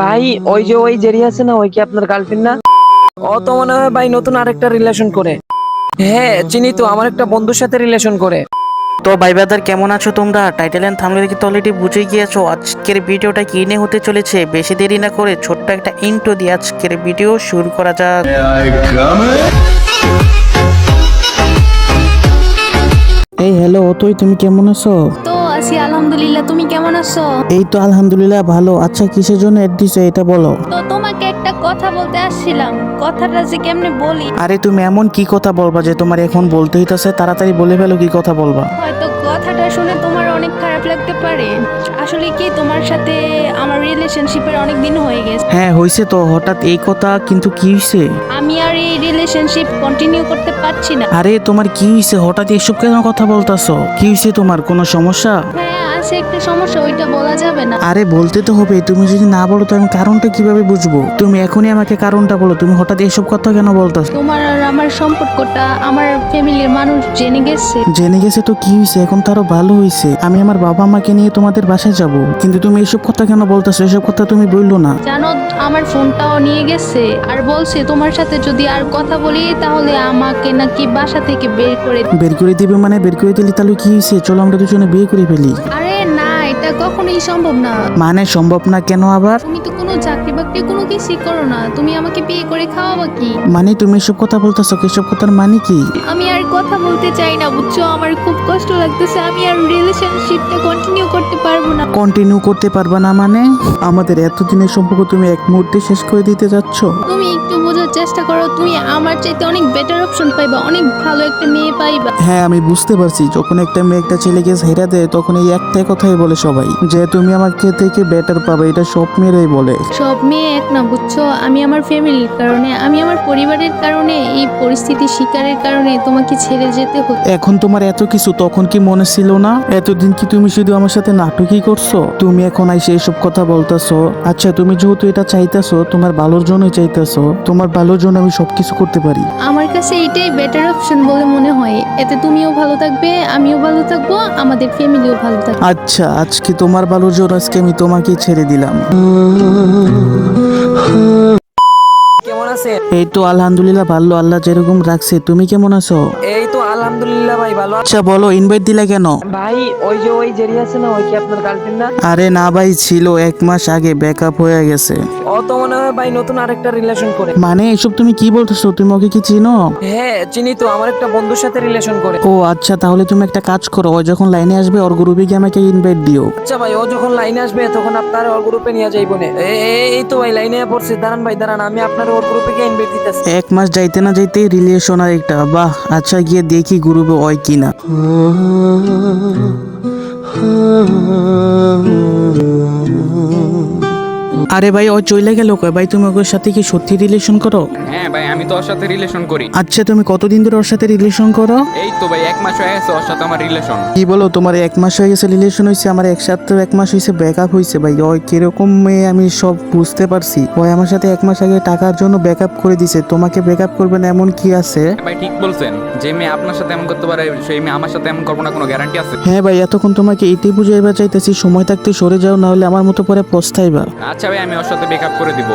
ভাই ওই যে ওই জেরি আছে না ওই কি আপনার গার্লফ্রেন্ড না? ও তো মনে হয় ভাই নতুন আরেকটা রিলেশন করে। হ্যাঁ চিনি তো আমার একটা বন্ধুর সাথে রিলেশন করে। তো ভাই ব্রাদার কেমন আছো তোমরা? টাইটেল এন্ড থামলে কিন্তু অলরেডি বুঝে গিয়েছো আজকের ভিডিওটা কি নিয়ে হতে চলেছে? বেশি দেরি না করে ছোট্ট একটা ইন্টো দিয়ে আজকের ভিডিও শুরু করা যাক। এই হ্যালো তুই তুমি কেমন আছো? তো আছি আলহামদুলিল্লাহ। তুমি কেমন আছো? এই তো আলহামদুলিল্লাহ ভালো। আচ্ছা কিসের জন্য অ্যাড দিছো এটা বলো। তো তোমাকে একটা কথা বলতে আসছিলাম। কথাটা যে কেমনে বলি? আরে তুমি এমন কি কথা বলবা যে তোমার এখন বলতে হইতাছে? তাড়াতাড়ি বলে ফেলো কি কথা বলবা। হয়তো কথাটা শুনে তোমার অনেক খারাপ লাগতে পারে। আসলে কি তোমার সাথে রিলেশনশিপের অনেক দিন হয়ে গেছে। হ্যাঁ হইছে তো হঠাৎ এই কথা কিন্তু কি হইছে আমি আর এই রিলেশনশিপ কন্টিনিউ করতে পারছি না। আরে তোমার কি হইছে হঠাৎ এসব কেন কথা বলতাছো? কি হইছে তোমার? কোনো সমস্যা? হ্যাঁ আছে একটা সমস্যা ওইটা বলা যাবে না। আরে বলতে তো হবে তুমি যদি না বলো তো আমি কারণটা কীভাবে বুঝব? তুমি এখনই আমাকে কারণটা বলো তুমি হঠাৎ এসব কথা কেন বলতাছো? তোমার আর আমার সম্পর্কটা আমার ফ্যামিলির মানুষ জেনে গেছে। জেনে গেছে তো কি হয়েছে? এখন তো আরও ভালো হয়েছে। আমি আমার বাবা মাকে নিয়ে তোমাদের বাসায় যাব। কিন্তু তুমি এসব কথা কেন বলতেছো? এসব কথা তুমি বলল না। জানো আমার ফোনটাও নিয়ে গেছে আর বলছে তোমার সাথে যদি আর কথা বলি তাহলে আমাকে নাকি বাসা থেকে বের করে বের করে দিবে মানে? বের করে দিলি তাহলে কি হয়েছে? চলো আমরা দুজনে বিয়ে করে ফেলি। আরে না এটা কখনোই সম্ভব না। মানে সম্ভব না কেন আবার? তুমি তো চাকরি বাকরি কোনো কিছুই করো না। তুমি আমাকে বিয়ে করে খাওয়াবা কি? মানে তুমি এসব কথা বলতেছো এসব কথার মানে কি? আমি আর কথা বলতে চাই না বুঝছ? আমার খুব কষ্ট লাগতেছে। আমি আর রিলেশনশিপটা কন্টিনিউ করতে পারব না। কন্টিনিউ করতে পারবা না মানে? আমাদের এতদিনের সম্পর্ক তুমি এক মুহূর্তে শেষ করে দিতে যাচ্ছ? তুমি একটু বোঝার চেষ্টা করো। তুমি আমার চাইতে অনেক বেটার অপশন পাইবা অনেক ভালো একটা মেয়ে পাইবা। হ্যাঁ আমি বুঝতে পারছি। যখন একটা মেয়ে একটা ছেলেকে হেরা দেয় তখন এই একটাই কথাই বলে সবাই যে তুমি আমাকে থেকে বেটার পাবে এটা সব মেয়েরাই বলে। সব মেয়ে এক না বুঝছ? আমি আমার ফ্যামিলির কারণে আমি আমার পরিবারের কারণে এই পরিস্থিতি শিকারের কারণে তোমাকে ছেড়ে যেতে হতো। এখন তোমার এত কিছু তখন কি মনে ছিল না? এতদিন কি তুমি শুধু আমার সাথে নাটকই করছ? তুমি এখন আইসে এসব কথা বলতেছো। আচ্ছা তুমি যেহেতু এটা চাইতেছো তোমার ভালোর জন্যই চাইতেছো তোমার ভালোর জন্য আমি সবকিছু করতে পারি। আমার কাছে এটাই বেটার অপশন বলে মনে হয়। এতে তুমিও ভালো থাকবে আমিও ভালো থাকব আমাদের ফ্যামিলিও ভালো থাকবে। আচ্ছা আজকে তোমার ভালোর জন্য আজকে আমি তোমাকে ছেড়ে দিলাম। কেমন আছেন? এই তো আলহামদুলিল্লাহ ভালো আল্লাহ যেরকম রাখছে। তুমি কেমন আছো? এই আলহামদুলিল্লাহ ভাই ভালো আচ্ছা বলো ইনভাইট দিলা কেন? ভাই ওই যে ওই জেরি আছে না ওই কি আপনার গার্লফ্রেন্ড না? আরে না ভাই ছিল এক মাস আগে ব্যাকআপ হয়ে গেছে। ও তো মনে হয় ভাই নতুন আরেকটা রিলেশন করে। মানে এসব তুমি কি বলতেছো? তুমি ওকে কি চিনো? হ্যাঁ চিনি তো আমার একটা বন্ধুর সাথে রিলেশন করে। ও আচ্ছা তাহলে তুমি একটা কাজ করো ও যখন লাইনে আসবে ওর গ্রুপে গিয়ে আমাকে ইনভাইট দিও। আচ্ছা ভাই ও যখন লাইনে আসবে তখন আপনার ওর গ্রুপে নিয়ে যাইবো না। এই তো ভাই লাইনে পড়ছে। দাঁড়ান ভাই দাঁড়ান আমি আপনার ওর গ্রুপে গিয়ে ইনভাইট দিতেছি। এক মাস যাইতে না যাইতে রিলেশন আর একটা। বাহ আচ্ছা গিয়ে দেখি গ্রুপে ওই কিনা আরে ভাই ও চলে গেল কয় ভাই তুমি ওর সাথে কি সত্যি রিলেশন করো? হ্যাঁ ভাই আমি তো ওর সাথে রিলেশন করি। আচ্ছা তুমি কতদিন ধরে ওর সাথে রিলেশন করো? এই তো ভাই এক মাস হয়ে গেছে ওর সাথে আমার রিলেশন কি বলো তোমার এক মাস হয়ে গেছে রিলেশন হয়েছে আমার এক সপ্তাহ এক মাস হয়েছে ব্যাকআপ হয়েছে ভাই। ওই কীরকম মেয়ে আমি সব বুঝতে পারছি। ওই আমার সাথে এক মাস আগে টাকার জন্য ব্যাকআপ করে দিছে তোমাকে ব্যাকআপ করবে না এমন কি আছে? ভাই ঠিক বলছেন। যে মেয়ে আপনার সাথে এমন করতে পারে সেই মেয়ে আমার সাথে এমন করব না কোনো গ্যারান্টি আছে? হ্যাঁ ভাই এতক্ষণ তোমাকে এটাই বুঝাইবা চাইতেছি সময় থাকতে সরে যাও না হলে আমার মতো পরে পস্তাইবা। আচ্ছা ভাই আমি ওর সাথে ব্রেকআপ করে দিব।